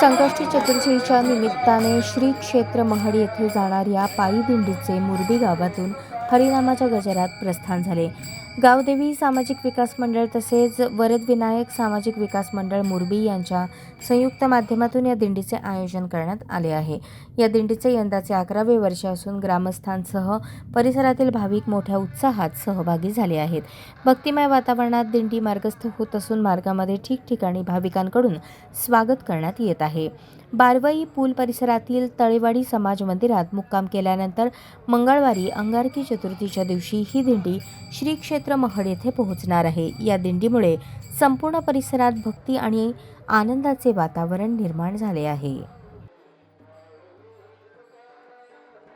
संकष्टी चतुर्थीच्या निमित्ताने श्री क्षेत्र महड येथे जाणाऱ्या पायी दिंडीचे मुरबी गावातून हरिनामाच्या गजरात प्रस्थान झाले. गावदेवी सामाजिक विकास मंडळ तसेच वरद विनायक सामाजिक विकास मंडळ मुरबी यांच्या संयुक्त माध्यमातून या दिंडीचे आयोजन करण्यात आले आहे. या दिंडीचे यंदाचे अकरावे वर्ष असून ग्रामस्थांसह परिसरातील भाविक मोठ्या उत्साहात सहभागी झाले आहेत. भक्तिमय वातावरणात दिंडी मार्गस्थ होत असून मार्गामध्ये ठिकठिकाणी भाविकांकडून स्वागत करण्यात येत आहे. बारवई पूल परिसरातील तळेवाडी समाज मंदिरात मुक्काम केल्यानंतर मंगळवारी अंगारकी चतुर्थीच्या दिवशी ही दिंडी श्री क्षेत्र महड येथे पोहोचणार आहे. या दिंडीमुळे संपूर्ण परिसरात भक्ती आणि आनंदाचे वातावरण निर्माण झाले आहे.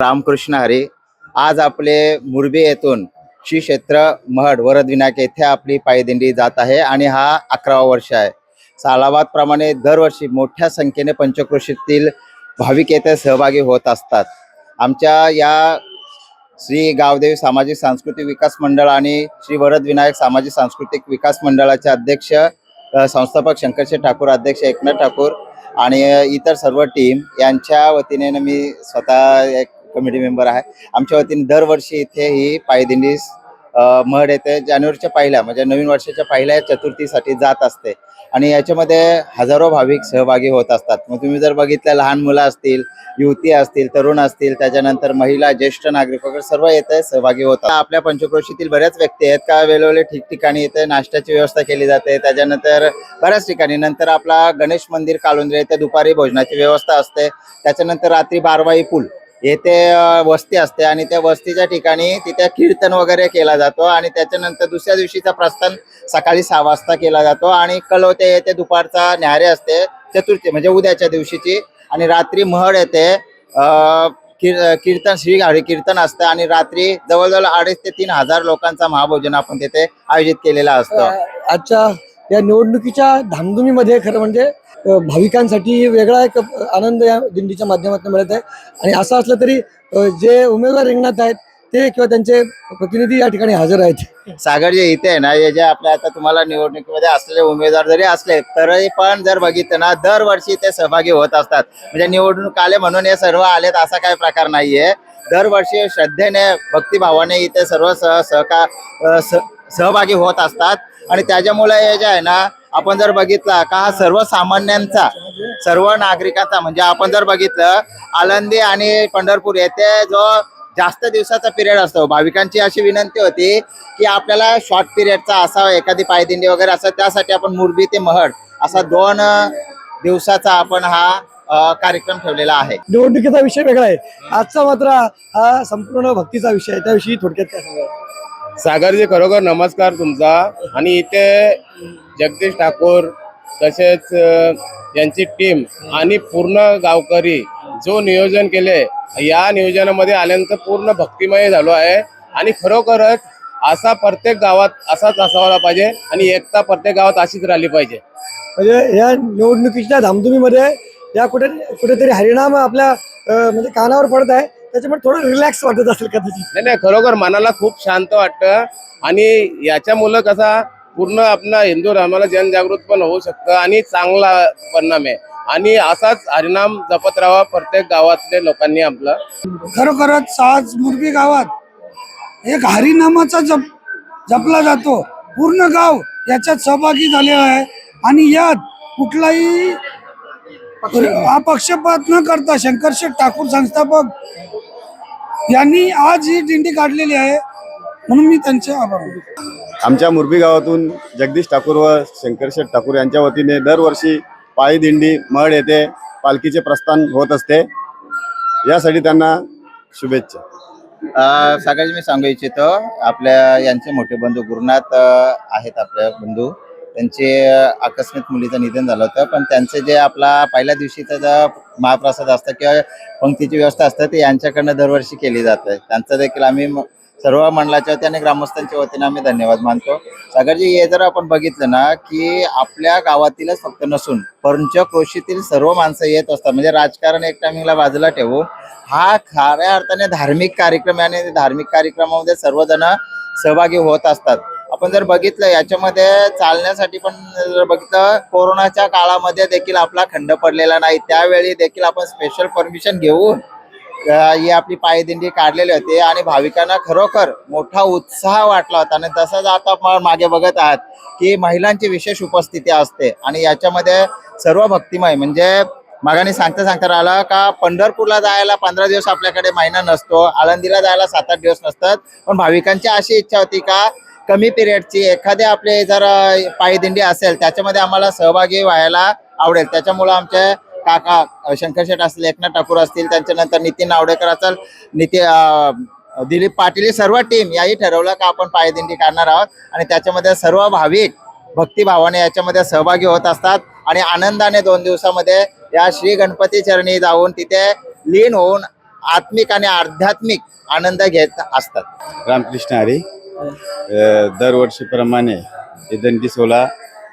रामकृष्ण हरे आज आपले मुरबे येथून श्री क्षेत्र महड वरदविनायक येथे आपली पायदिंडी जात आहे आणि हा अकरावा वर्ष आहे. सालाबादप्रमाणे दरवर्षी मोठ्या संख्येने पंचक्रोशीतील भाविक येथे सहभागी होत असतात. आमच्या या श्री गावदेवी सामाजिक सांस्कृतिक विकास मंडळ आणि श्री वरद विनायक सामाजिक सांस्कृतिक विकास मंडळाचे अध्यक्ष संस्थापक शंकरशेठ ठाकूर अध्यक्ष एकनाथ ठाकूर आणि इतर सर्व टीम यांच्या वतीने मी स्वतः एक कमिटी मेंबर आहे. आमच्या वतीने दरवर्षी इथे ही पायदिंडी मढ येते. जानेवारीच्या पहिल्या म्हणजे नवीन वर्षाच्या पहिल्या चतुर्थीसाठी जात असते. आणि याच्यामध्ये हजारो भाविक सहभागी होत असतात. मग तुम्ही जर बघितलं लहान मुलं असतील युवती असतील तरुण असतील त्याच्यानंतर महिला ज्येष्ठ नागरिक वगैरे सर्व येते सहभागी होतात. आपल्या पंचक्रोशीतील बऱ्याच व्यक्ती आहेत का? वेळोवेळी ठिकठिकाणी येते नाश्त्याची व्यवस्था केली जाते. त्याच्यानंतर बऱ्याच ठिकाणी नंतर आपला गणेश मंदिर कालुंद्रे येथे दुपारी भोजनाची व्यवस्था असते. त्याच्यानंतर रात्री बारवाई पूल. येथे वस्ती असते आणि त्या वस्तीच्या ठिकाणी तिथे कीर्तन वगैरे केला जातो आणि त्याच्यानंतर दुसऱ्या दिवशीचा प्रस्थान सकाळी सहा वाजता केला जातो आणि कलोते येथे दुपारचा न्यारे असते चतुर्थी म्हणजे उद्याच्या दिवशीची आणि रात्री महड येते अ, कीर्तन श्री हरी कीर्तन असतं आणि रात्री जवळजवळ अडीच ते तीन हजार लोकांचा महाभोजन आपण तिथे आयोजित केलेला असतो. आजच्या या निवडणुकीच्या धामधुमीमध्ये खरं म्हणजे भाविकांसाठी वेगळा एक आनंद या दिंडीच्या माध्यमातून मिळत आहे. आणि असं असलं तरी जे उमेदवार रिंगणात आहेत ते किंवा त्यांचे प्रतिनिधी या ठिकाणी हजर आहेत. सागर जे इथे आहे ना हे जे आपल्या आता तुम्हाला निवडणुकीमध्ये असलेले उमेदवार जरी असले तरी पण जर बघितलं ना दरवर्षी ते सहभागी होत असतात. म्हणजे निवडणूक आले म्हणून हे सर्व आलेत असा काही प्रकार नाहीये. दरवर्षी श्रद्धेने भक्तिभावाने इथे सर्व सह सहका सहभागी होत असतात. आणि त्याच्यामुळे हे जे आहे ना आपण जर बघितला का हा सर्वसामान्यांचा सर्व नागरिकांचा म्हणजे आपण जर बघितलं आळंदी आणि पंढरपूर येथे जो जास्त दिवसाचा पिरियड असतो. भाविकांची अशी विनंती होती की आपल्याला शॉर्ट पिरियडचा असावा एखादी पायदिंडी वगैरे असं त्यासाठी आपण मुरबी ते महड असा दोन दिवसाचा आपण हा कार्यक्रम ठेवलेला आहे. निवडणुकीचा विषय वेगळा आहे. आजचा मात्र हा संपूर्ण भक्तीचा विषय आहे. त्याविषयी थोडक्यात काय सांगा सागरजी खरोखर नमस्कार तुमचा. आणि इथे जगदीश ठाकूर तसेच यांची टीम आणि पूर्ण गावकरी जो नियोजन केले या नियोजनामध्ये आल्यानंतर पूर्ण भक्तिमय झालो आहे. आणि खरोखरच असा प्रत्येक गावात असाच असावा पाहिजे आणि एकता प्रत्येक गावात अशीच राहिली पाहिजे. म्हणजे या निवडणुकीच्या धामधुमीमध्ये या कुठे कुठेतरी हरिणाम आपल्या म्हणजे कानावर पडत आहे. त्याच्यामुळे थोडं रिलॅक्स वाटत असेल कदाचित. नाही नाही खरोखर मनाला खूप शांत वाटतं. आणि याच्यामुळं कसा पूर्ण आपला हिंदू धर्माला जनजागृत पण होऊ शकतं आणि चांगला परिणाम आहे. आणि असाच हरिनाम जपत राहावा प्रत्येक गावातल्या लोकांनी आपलं. खरोखरच आज मुरबी गावात एक हरिनामाचा जप जपला जातो. पूर्ण गाव याच्यात सहभागी झाले आहे. आणि यात कुठलाही अपक्षपात न करता शंकरशेठ ठाकूर संस्थापक यांनी आज ही दिंडी काढलेली आहे म्हणून मी त्यांचे आभार मानतो. आमच्या मुरबी गावातून जगदीश ठाकूर व शंकरशेठ ठाकूर यांच्या वतीने दरवर्षी पायी दिंडी महड येथे पालखीचे प्रस्थान होत असते. यासाठी त्यांना शुभेच्छा. अ, सगळ्यात मी सांगू इच्छितो आपल्या यांचे मोठे बंधू गुरुनाथ अ, आहेत आपल्या बंधू. त्यांचे आकस्मिक मुलीचं निधन झालं होतं. पण त्यांचे जे आपला पहिल्या दिवशीचा जो महाप्रसाद असतं किंवा पंक्तीची व्यवस्था असते ते यांच्याकडनं दरवर्षी केली जाते. त्यांचं देखील आम्ही सर्व मंडळाच्या वतीने आणि ग्रामस्थांच्या वतीने आम्ही धन्यवाद मानतो. सागरजी हे जर आपण बघितलं ना की आपल्या गावातीलच फक्त नसून पंचक्रोशीतील सर्व माणसं येत असतात. म्हणजे राजकारण एक टायमिंगला बाजूला ठेवू. हा खऱ्या अर्थाने धार्मिक कार्यक्रम आहे आणि धार्मिक कार्यक्रमामध्ये सर्वजण सहभागी होत असतात. आपण जर बघितलं याच्यामध्ये चालण्यासाठी पण जर बघितलं कोरोनाच्या काळामध्ये देखील आपला खंड पडलेला नाही. त्यावेळी देखील आपण स्पेशल परमिशन घेऊन ही आपली पायदिंडी काढलेली होती आणि भाविकांना खरोखर मोठा उत्साह वाटला होता. आणि तसंच आता आपण मागे बघत आहात की महिलांची विशेष उपस्थिती असते. आणि याच्यामध्ये सर्व भक्तिमय म्हणजे मागाने सांगता सांगता राहिलं का पंढरपूरला जायला पंधरा दिवस आपल्याकडे महिना नसतो आळंदीला जायला सात आठ दिवस नसतात. पण भाविकांची अशी इच्छा होती का कमी पिरियडची एखादे आपली जर पायदिंडी असेल त्याच्यामध्ये आम्हाला सहभागी व्हायला आवडेल. त्याच्यामुळं आमचे काका शंकर शेठ असतील एकनाथ ठाकूर असतील त्यांच्यानंतर नितीन नावडेकर असेल नितीन दिलीप पाटील ही सर्व टीम याही ठरवलं का आपण पायदिंडी काढणार आहोत. आणि त्याच्यामध्ये सर्व भाविक भक्तिभावाने याच्यामध्ये सहभागी होत असतात. आणि आनंदाने दोन दिवसामध्ये या श्री गणपती चरणी जाऊन तिथे लीन होऊन आत्मिक आणि आध्यात्मिक आनंद घेत असतात. रामकृष्ण हरी. दरवर्षीप्रमाणे हे दिंडी सोहळा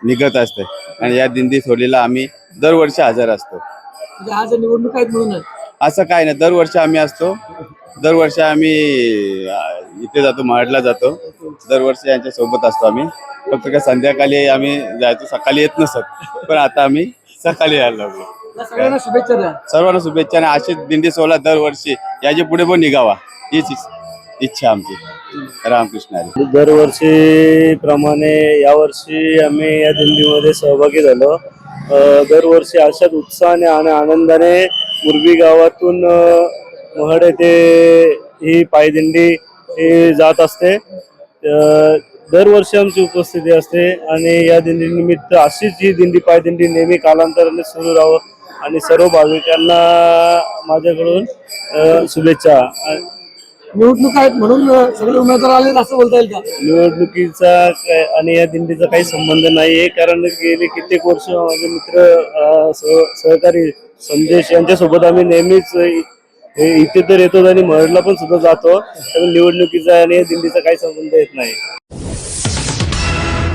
निघत असते. आणि या दिंडी सोहळीला आम्ही दरवर्षी हजर असतो. म्हणजे आज निवडणूक आहेत म्हणून असं काय नाही. दरवर्षी आम्ही असतो. दरवर्षी आम्ही इथे जातो महाडला जातो. दरवर्षी यांच्या सोबत असतो आम्ही. फक्त काय संध्याकाळी आम्ही जायचो. सकाळी येत नसत. पण आता आम्ही सकाळी यायला लागलो. सगळ्यांना शुभेच्छा द्या. सर्वांना शुभेच्छा आणि अशीच दिंडी सोहळा दरवर्षी याच्यापुढे पण निघावा. हीच इच्छा आमची. रामकृष्ण हरी. दरवर्षी प्रमाणे यावर्षी आम्ही या दिंडीमध्ये सहभागी झालो. दरवर्षी अशाच उत्साहाने आणि आनंदाने मुरबी गावातून महड येथे ही पायदिंडी ही जात असते. दरवर्षी आमची उपस्थिती असते आणि या दिंडीनिमित्त अशीच ही दिंडी पायदिंडी नेहमी कालांतराने सुरू राहावं आणि सर्व भाविकांना माझ्याकडून शुभेच्छा. निवडणूक आहेत म्हणून सगळे उमेदवार आले असं बोलता येईल का? निवडणुकीचा काय- आणि या दिंडीचा काही संबंध नाही आहे कारण गेले कित्येक वर्ष माझे मित्र अ, सह- सहकारी संदेश यांच्यासोबत आम्ही नेहमीच इ- इथे तर येतो आणि महडला पण सुद्धा जातो. तर निवडणुकीचा आणि या दिंडीचा काही संबंध येत नाही.